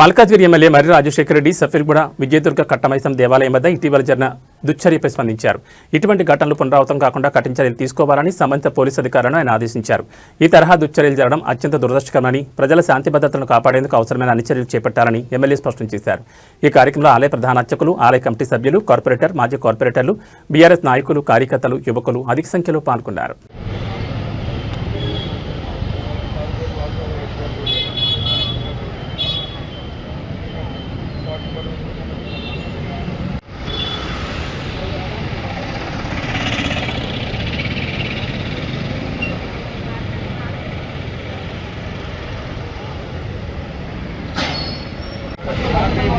Malkajgiri MLA Marri Rajasekhara Reddy Safilguda Vijayadurga కట్టమైసం దేవాలయం వద్ద ఇటీవల జరిగిన దుశ్చర్యపై స్పందించారు. ఇటువంటి ఘటనలు పునరావృతం కాకుండా కఠిన చర్యలు తీసుకోవాలని సంబంధిత పోలీసు అధికారులను ఆయన ఆదేశించారు. ఈ తరహా దుశ్చర్యలు జరగడం అత్యంత దురదృష్టకరమని ప్రజల శాంతి భద్రతలను కాపాడేందుకు అవసరమైన అన్ని చర్యలు చేపట్టాలని ఎమ్మెల్యే స్పష్టం చేశారు. ఈ కార్యక్రమంలో ఆలయ ప్రధాన అర్చకులు ఆలయ కమిటీ సభ్యులు కార్పొరేటర్ మాజీ కార్పొరేటర్లు బీఆర్ఎస్ నాయకులు కార్యకర్తలు యువకులు అధిక సంఖ్యలో పాల్గొన్నారు.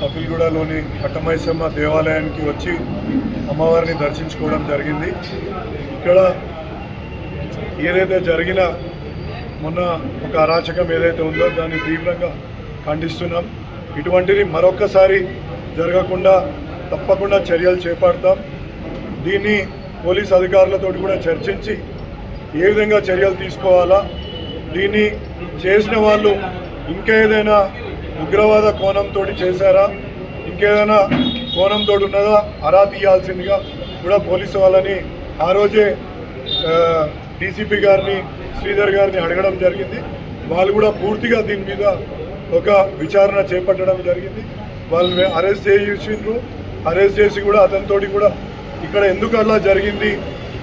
సఫిల్గూడలోని కట్టమైసమ్మ దేవాలయానికి వచ్చి అమ్మవారిని దర్శించుకోవడం జరిగింది. ఇక్కడ ఏదైతే జరిగిన మొన్న ఒక అరాచకం ఏదైతే ఉందో దాన్ని తీవ్రంగా ఖండిస్తున్నాం. ఇటువంటిది మరొక్కసారి జరగకుండా తప్పకుండా చర్యలు చేపడతాం. దీన్ని పోలీస్ అధికారులతో కూడా చర్చించి ఏ విధంగా చర్యలు తీసుకోవాలా దీన్ని చేసిన వాళ్ళు ఇంకా ఏదైనా ఉగ్రవాద కోణంతో చేశారా? ఇంకేదైనా కోణంతో ఉన్నదా? అరా తీయాల్సిందిగా కూడా పోలీసు వాళ్ళని ఆ రోజే డీసీపీ గారిని శ్రీధర్ గారిని అడగడం జరిగింది. వాళ్ళు కూడా పూర్తిగా దీని మీద ఒక విచారణ చేపట్టడం జరిగింది. వాళ్ళని అరెస్ట్ చేసిండ్రు అరెస్ట్ చేసి కూడా అతనితోటి కూడా ఇక్కడ ఎందుకు అలా జరిగింది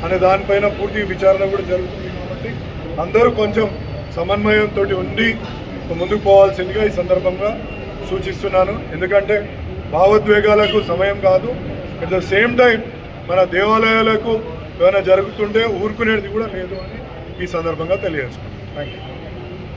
అనే దానిపైన పూర్తి విచారణ కూడా జరుగుతుంది కాబట్టి అందరూ కొంచెం సమన్వయంతో ఉండి ముందుకు పోవాల్సిందిగా ఈ సందర్భంగా సూచిస్తున్నాను. ఎందుకంటే భావోద్వేగాలకు సమయం కాదు. అట్ ద సేమ్ టైం మన దేవాలయాలకు ఏమైనా జరుగుతుంటే ఊరుకునేది కూడా లేదు అని ఈ సందర్భంగా తెలియజేసుకుంటాను థ్యాంక్ యూ